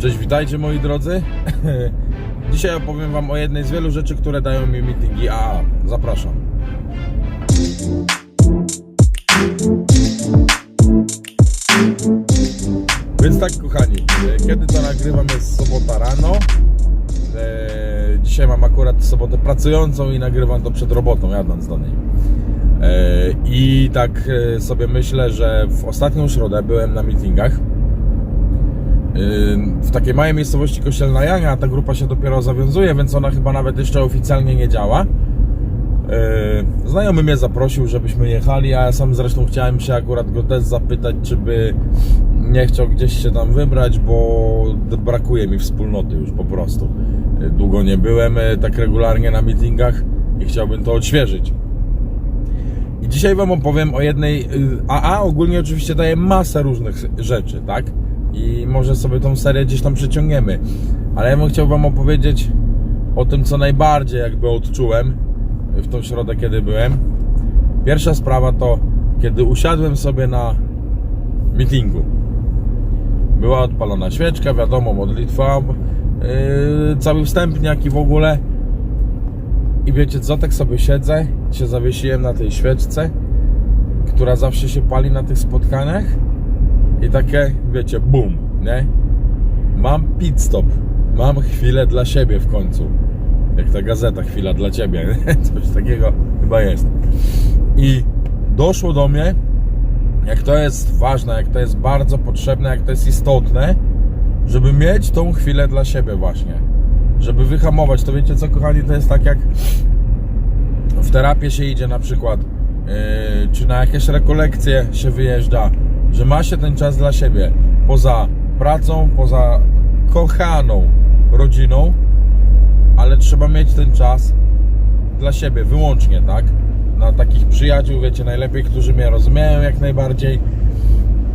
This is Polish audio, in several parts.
Cześć, witajcie moi drodzy. Dzisiaj opowiem Wam o jednej z wielu rzeczy, które dają mi meetingi AA. Zapraszam. Więc tak, kochani, e, kiedy to nagrywam jest sobota rano. E, dzisiaj mam akurat sobotę pracującą i nagrywam to przed robotą, jadąc do niej. E, I tak sobie myślę, że w ostatnią środę byłem na meetingach w takiej małej miejscowości Kościelna Jania, ta grupa się dopiero zawiązuje, więc ona chyba nawet jeszcze oficjalnie nie działa. Yy, Znajomy mnie zaprosił, żebyśmy jechali, a ja sam zresztą chciałem się akurat go też zapytać, czy by nie chciał gdzieś się tam wybrać, bo brakuje mi wspólnoty już po prostu. Yy, Długo nie byłem yy, tak regularnie na meetingach i chciałbym to odświeżyć. I dzisiaj Wam opowiem o jednej. AA ogólnie oczywiście daje masę różnych rzeczy, tak? I może sobie tą serię gdzieś tam przeciągniemy. Ale ja bym chciał Wam opowiedzieć o tym, co najbardziej jakby odczułem w tą środę, kiedy byłem. Pierwsza sprawa to, kiedy usiadłem sobie na meetingu. Była odpalona świeczka, wiadomo, modlitwa, yy, cały wstępniak i w ogóle. I wiecie co, tak sobie siedzę, się zawiesiłem na tej świeczce, która zawsze się pali na tych spotkaniach i takie, wiecie, bum, nie? Mam pit stop, mam chwilę dla siebie w końcu. Jak ta gazeta, chwila dla ciebie, nie? coś takiego chyba jest. I doszło do mnie, jak to jest ważne, jak to jest bardzo potrzebne, jak to jest istotne, żeby mieć tą chwilę dla siebie właśnie. Żeby wyhamować. To wiecie co, kochani, to jest tak jak w terapię się idzie na przykład, yy, czy na jakieś rekolekcje się wyjeżdża, że ma się ten czas dla siebie, poza pracą, poza kochaną rodziną, ale trzeba mieć ten czas dla siebie wyłącznie, tak? Na takich przyjaciół, wiecie, najlepiej, którzy mnie rozumieją jak najbardziej.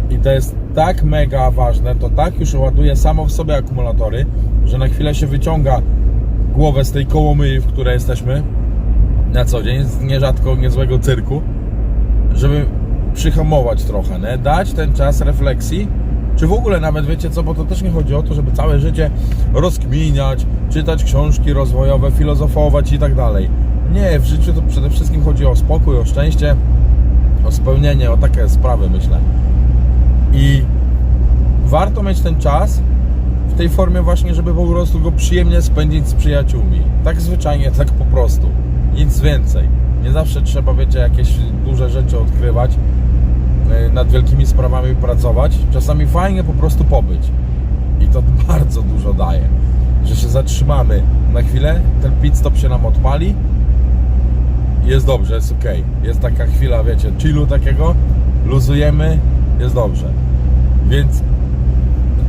I to jest tak mega ważne, to tak już ładuje samo w sobie akumulatory, że na chwilę się wyciąga głowę z tej kołomyi, w której jesteśmy na co dzień, z nierzadko niezłego cyrku, żeby przyhamować trochę, nie? dać ten czas refleksji, czy w ogóle nawet wiecie co, bo to też nie chodzi o to, żeby całe życie rozkminiać, czytać książki rozwojowe, filozofować i tak dalej. Nie, w życiu to przede wszystkim chodzi o spokój, o szczęście, o spełnienie, o takie sprawy myślę. I warto mieć ten czas w tej formie właśnie, żeby po prostu go przyjemnie spędzić z przyjaciółmi. Tak zwyczajnie, tak po prostu. Nic więcej. Nie zawsze trzeba, wiecie, jakieś duże rzeczy odkrywać, nad wielkimi sprawami pracować. Czasami fajnie po prostu pobyć. I to bardzo dużo daje. Że się zatrzymamy na chwilę, ten pit stop się nam odpali jest dobrze, jest ok. Jest taka chwila, wiecie, chillu takiego, luzujemy, jest dobrze. Więc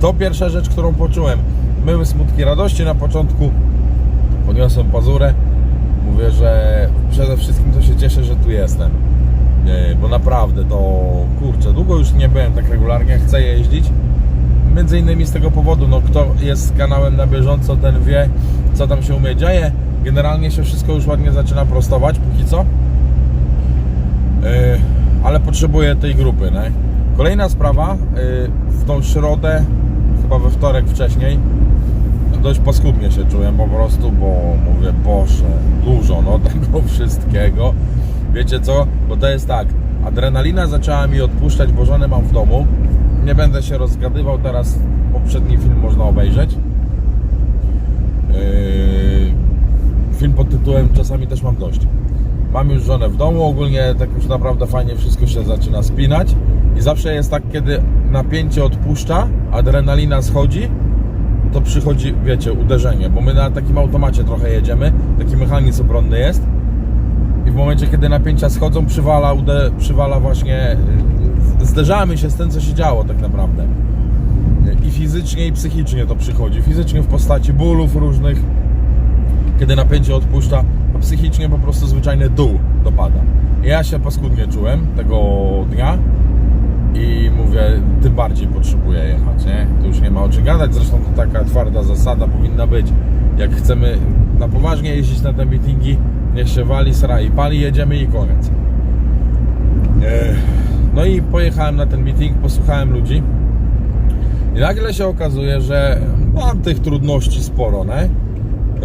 to pierwsza rzecz, którą poczułem. Były smutki radości na początku. Podniosłem pazurę. Mówię, że przede wszystkim to się cieszę, że tu jestem. Nie, Bo naprawdę to kurczę, długo już nie byłem tak regularnie, chcę jeździć. Między innymi z tego powodu, no kto jest z kanałem na bieżąco, ten wie, co tam się u mnie dzieje. Generalnie się wszystko już ładnie zaczyna prostować, póki co. Yy, ale potrzebuję tej grupy, nie? Kolejna sprawa, yy, w tą środę, chyba we wtorek wcześniej, dość paskudnie się czułem po prostu, bo mówię, Boże, dużo no tego wszystkiego. Wiecie co? Bo to jest tak, adrenalina zaczęła mi odpuszczać, bo żonę mam w domu. Nie będę się rozgadywał, teraz poprzedni film można obejrzeć. Yy, film pod tytułem Czasami też mam dość. Mam już żonę w domu, ogólnie tak już naprawdę fajnie wszystko się zaczyna spinać i zawsze jest tak, kiedy napięcie odpuszcza, adrenalina schodzi, to przychodzi, wiecie, uderzenie, bo my na takim automacie trochę jedziemy, taki mechanizm obronny jest i w momencie, kiedy napięcia schodzą, przywala, ude, przywala właśnie, y, zderzamy się z tym, co się działo tak naprawdę. I fizycznie, i psychicznie to przychodzi. Fizycznie w postaci bólów różnych, kiedy napięcie odpuszcza, a psychicznie po prostu zwyczajny dół dopada. Ja się paskudnie czułem tego dnia i mówię, tym bardziej potrzebuję jechać, nie? To już nie ma o czym gadać, zresztą to taka twarda zasada powinna być. Jak chcemy na poważnie jeździć na te meetingi, niech się wali, sra i pali, jedziemy i koniec. Ech. No i pojechałem na ten meeting, posłuchałem ludzi I nagle się okazuje, że mam tych trudności sporo, nie?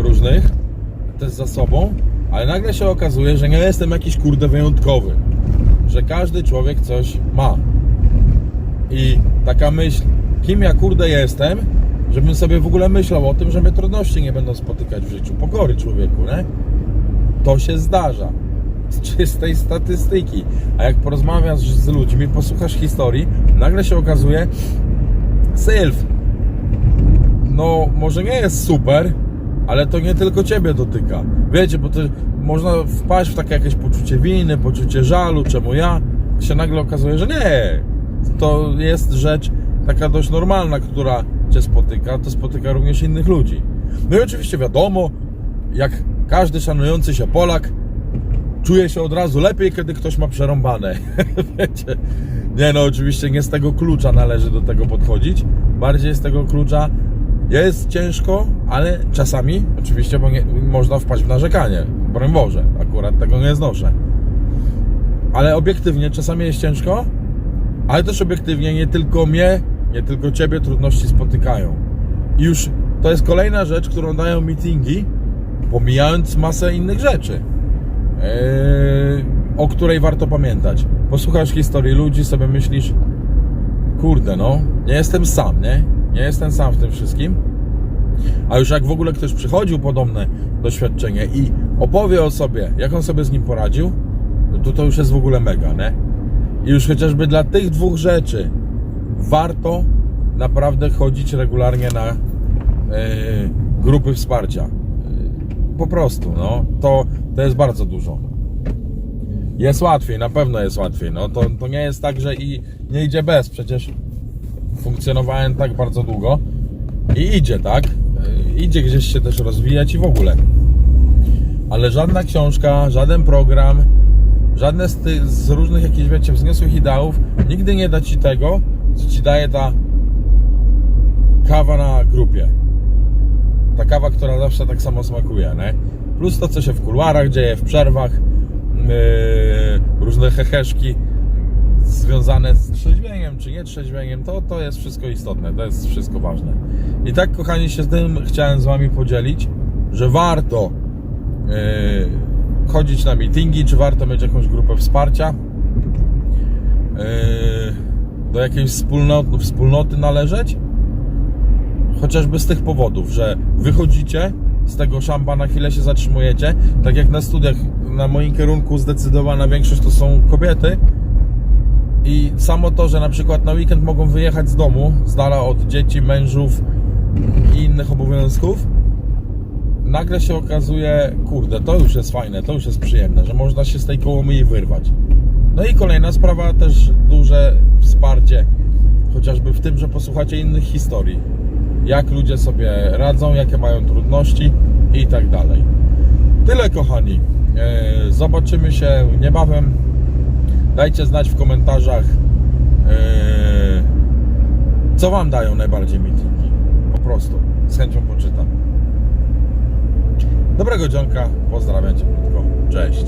Różnych, też za sobą, ale nagle się okazuje, że nie jestem jakiś kurde wyjątkowy. Że każdy człowiek coś ma. I taka myśl, kim ja kurde jestem, żebym sobie w ogóle myślał o tym, że mnie trudności nie będą spotykać w życiu. Pokory człowieku, nie? To się zdarza. Z czystej statystyki. A jak porozmawiasz z ludźmi, posłuchasz historii, nagle się okazuje, Sylw, no może nie jest super, ale to nie tylko ciebie dotyka. Wiecie, bo to można wpaść w takie jakieś poczucie winy, poczucie żalu, czemu ja, się nagle okazuje, że nie. To jest rzecz taka dość normalna, która cię spotyka, to spotyka również innych ludzi. No i oczywiście wiadomo, jak każdy szanujący się Polak, czuje się od razu lepiej, kiedy ktoś ma przerąbane. Nie no, oczywiście nie z tego klucza należy do tego podchodzić. Bardziej z tego klucza jest ciężko, ale czasami oczywiście bo nie, można wpaść w narzekanie. Broń Boże, akurat tego nie znoszę. Ale obiektywnie czasami jest ciężko, ale też obiektywnie nie tylko mnie, nie tylko ciebie trudności spotykają. I już to jest kolejna rzecz, którą dają meetingi, pomijając masę innych rzeczy. Eee, o której warto pamiętać. Posłuchasz historii ludzi, sobie myślisz, kurde, no, nie jestem sam, nie? Nie jestem sam w tym wszystkim. A już jak w ogóle ktoś przychodził podobne doświadczenie i opowie o sobie, jak on sobie z nim poradził, no to to już jest w ogóle mega, nie? I już chociażby dla tych dwóch rzeczy warto naprawdę chodzić regularnie na e, grupy wsparcia. Po prostu, no, to, to jest bardzo dużo. Jest łatwiej, na pewno jest łatwiej. No, to, to nie jest tak, że i nie idzie bez. Przecież funkcjonowałem tak bardzo długo i idzie, tak? E, Idzie gdzieś się też rozwijać i w ogóle. Ale żadna książka, żaden program, żadne z, tych, z różnych jakichś, wiecie, wzniosłych ideałów nigdy nie da ci tego, co ci daje ta kawa na grupie. Ta kawa, która zawsze tak samo smakuje, nie? Plus to, co się w kuluarach dzieje, w przerwach, yy, różne heheszki związane z trzeźwieniem czy nie trzeźwieniem, to, to jest wszystko istotne, to jest wszystko ważne. I tak, kochani, się z tym chciałem z Wami podzielić, że warto yy, chodzić na meetingi, czy warto mieć jakąś grupę wsparcia, yy, do jakiejś wspólnoty, wspólnoty należeć, chociażby z tych powodów, że wychodzicie z tego szamba, na chwilę się zatrzymujecie, tak jak na studiach, na moim kierunku zdecydowana większość to są kobiety, i samo to, że na przykład na weekend mogą wyjechać z domu, z dala od dzieci, mężów i innych obowiązków, nagle się okazuje, kurde, to już jest fajne, to już jest przyjemne, że można się z tej kołomyi wyrwać. No i kolejna sprawa, też duże wsparcie, chociażby w tym, że posłuchacie innych historii. Jak ludzie sobie radzą, jakie mają trudności i tak dalej. Tyle, kochani. E, Zobaczymy się niebawem. Dajcie znać w komentarzach, yy, co Wam dają najbardziej meetingi. Po prostu. Z chęcią poczytam. Dobrego dzionka. Pozdrawiam Cię krótko. Cześć.